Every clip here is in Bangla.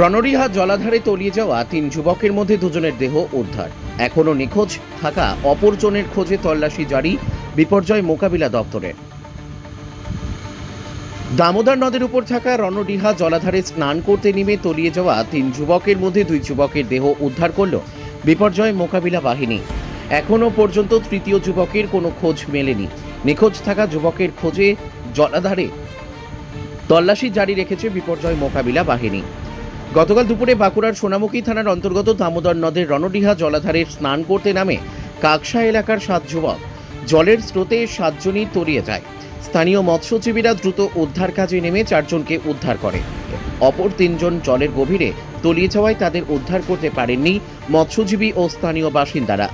রণরিহা জলাধারে তলিয়ে যাওয়া তিন যুবকের মধ্যে দুজনের দেহ উদ্ধার। এখনও নিখোঁজ থাকা অপরজনের খোঁজে তল্লাশি জারি বিপর্যয় মোকাবিলা দপ্তরের। দামোদর নদের উপর থাকা রণডিহা জলাধারে স্নান করতে নেমে তলিয়ে যাওয়া তিন যুবকের মধ্যে দুই যুবকের দেহ উদ্ধার করল বিপর্যয় মোকাবিলা বাহিনী। এখনও পর্যন্ত তৃতীয় যুবকের কোনো খোঁজ মেলেনি। নিখোঁজ থাকা যুবকের খোঁজে জলাধারে তল্লাশি জারি রেখেছে বিপর্যয় মোকাবিলা বাহিনী। গতকাল দুপুরে বাঁকুড়ার সোনামুখী থানার অন্তর্গত দামোদর নদের রণডিহা জলাধারে স্নান করতে নামে কাকসা এলাকার সাত যুবক। জলের স্রোতে সাতজনই তলিয়ে যায়। স্থানীয় মৎস্যজীবীরা দ্রুত উদ্ধার কাজে নেমে চারজনকে উদ্ধার করে। অপর তিনজন জলের গভীরে তলিয়ে যাওয়ায় তাদের উদ্ধার করতে পারেননি মৎস্যজীবী ও স্থানীয় বাসিন্দারা।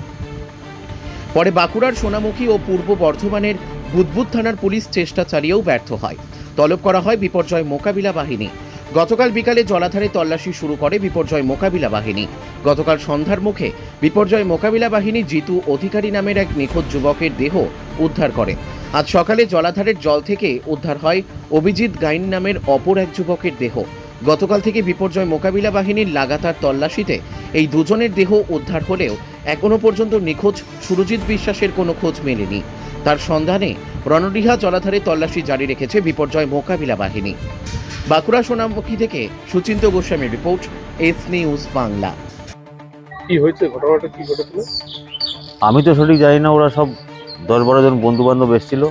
পরে বাঁকুড়ার সোনামুখী ও পূর্ব বর্ধমানের বুদবুদ থানার পুলিশ চেষ্টা চালিয়েও ব্যর্থ হয়। তলব করা হয় বিপর্যয় মোকাবিলা বাহিনী। গতকাল বিকালে জলাধারে তল্লাশি শুরু করে বিপর্যয় মোকাবিলা বাহিনী। গতকাল সন্ধ্যার মুখে বিপর্যয় মোকাবিলা বাহিনী জিতু অধিকারী নামের এক নিখোঁজ যুবকের দেহ উদ্ধার করে। আজ সকালে জলাধারের জল থেকে উদ্ধার হয় অভিজিৎ গাইন নামের অপর এক যুবকের দেহ। গতকাল থেকে বিপর্যয় মোকাবিলা বাহিনীর লাগাতার তল্লাশিতে এই দুজনের দেহ উদ্ধার হলেও এখনও পর্যন্ত নিখোঁজ সুরজিৎ বিশ্বাসের কোনো খোঁজ মেলেনি। তার সন্ধানে রণডিহা জলাধারে তল্লাশি জারি রেখেছে বিপর্যয় মোকাবিলা বাহিনী। বাঁকুড়া সোনামুখী থেকে সুচিন্ত গোস্বামীর রিপোর্ট এস নিউজ বাংলা। কি হয়েছে? ঘটনাটা কি ঘটেছিল? আমি তো সঠিক জানি না ওরা সব দশ বারো জন বন্ধু বান্ধব এসেছিল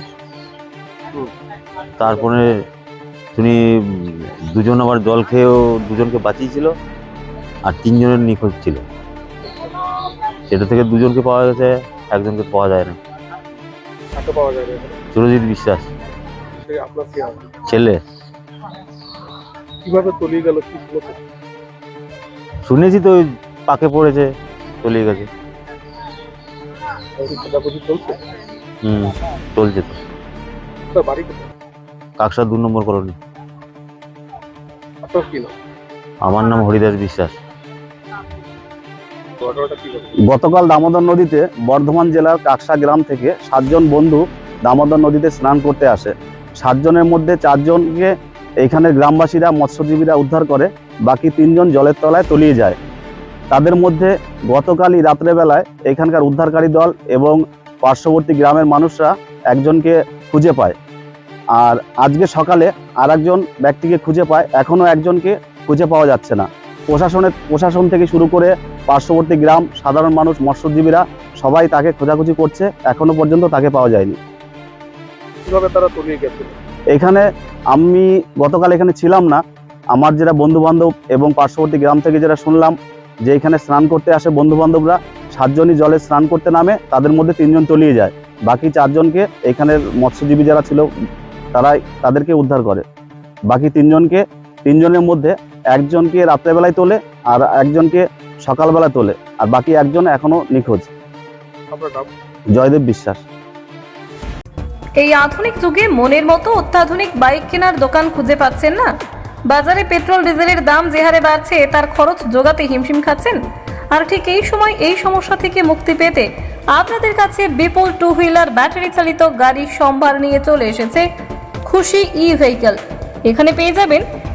তারপরে শুনি দুজন আবার জল খেয়েও দুজনকে বাঁচিয়েছিল আর তিনজনের নিখোঁজ ছিল। সেটা থেকে দুজনকে পাওয়া গেছে একজনকে পাওয়া যায় না। পাওয়া যাবে। সুরজিৎ বিশ্বাস। সে আপনার কি হবে? ছেলে। কীভাবে তলিয়ে গেল? কি তো? শুনেছি তো ওই পাকে পড়েছে চলে গেছে। আর কি খোঁজাখুঁজি চলছে? হুম চলছে তো। আপনার বাড়ি কোথায়? কাকসা দু নম্বর কলোনি। আপনার কি নাম? আমার নাম হরিদাস বিশ্বাস। গতকাল দামোদর নদীতে বর্ধমান জেলার কাকসা গ্রাম থেকে সাতজন বন্ধু দামোদর নদীতে স্নান করতে আসে। সাতজনের মধ্যে চারজনকে এইখানের গ্রামবাসীরা, মৎস্যজীবীরা উদ্ধার করে, বাকি তিনজন জলের তলায় তলিয়ে যায়। তাদের মধ্যে গতকালই রাত্রেবেলায় এখানকার উদ্ধারকারী দল এবং পার্শ্ববর্তী গ্রামের মানুষরা একজনকে খুঁজে পায়। আর আজকে সকালে আর একজন ব্যক্তিকে খুঁজে পায়, এখনও একজনকে খুঁজে পাওয়া যাচ্ছে না। প্রশাসনের, প্রশাসন থেকে শুরু করে পার্শ্ববর্তী গ্রাম সাধারণ মানুষ মৎস্যজীবীরা সবাই তাকে খোঁজাখুঁজি করছে। এখনও পর্যন্ত তাকে পাওয়া যায়নি। কীভাবে তারা তলিয়ে গেছিল এখানে আমি গতকাল এখানে ছিলাম না। আমার যারা বন্ধু বান্ধব এবং পার্শ্ববর্তী গ্রাম থেকে যেটা শুনলাম যে এখানে স্নান করতে আসে বন্ধু বান্ধবরা সাতজনই জলে স্নান করতে নামে তাদের মধ্যে তিনজন তলিয়ে যায়। বাকি চারজনকে এখানের মৎস্যজীবী যারা ছিল তারাই তাদেরকে উদ্ধার করে। বাকি তিনজনকে তিনজনের মধ্যে একজনকে রাত্রেবেলায় তোলে আর একজনকে সকালবেলা তোলে। আর বাকি একজন এখনও নিখোঁজ। জয়দেব বিশ্বাস। এই আধুনিক যুগে মনের মতো অত্যাধুনিক বাইক কেনার দোকান খুঁজে পাচ্ছেন না? বাজারে পেট্রোল ডিজেলের দাম যে হারে বাড়ছে তার খরচ জোগাতে হিমশিম খাচ্ছেন? আর ঠিক এই সময় এই সমস্যা থেকে মুক্তি পেতে আপনাদের কাছে বিপুল টু হুইলার ব্যাটারি চালিত গাড়ি সম্ভার নিয়ে চলে এসেছে খুশি ই ভেহিকল এখানে পেয়ে যাবেন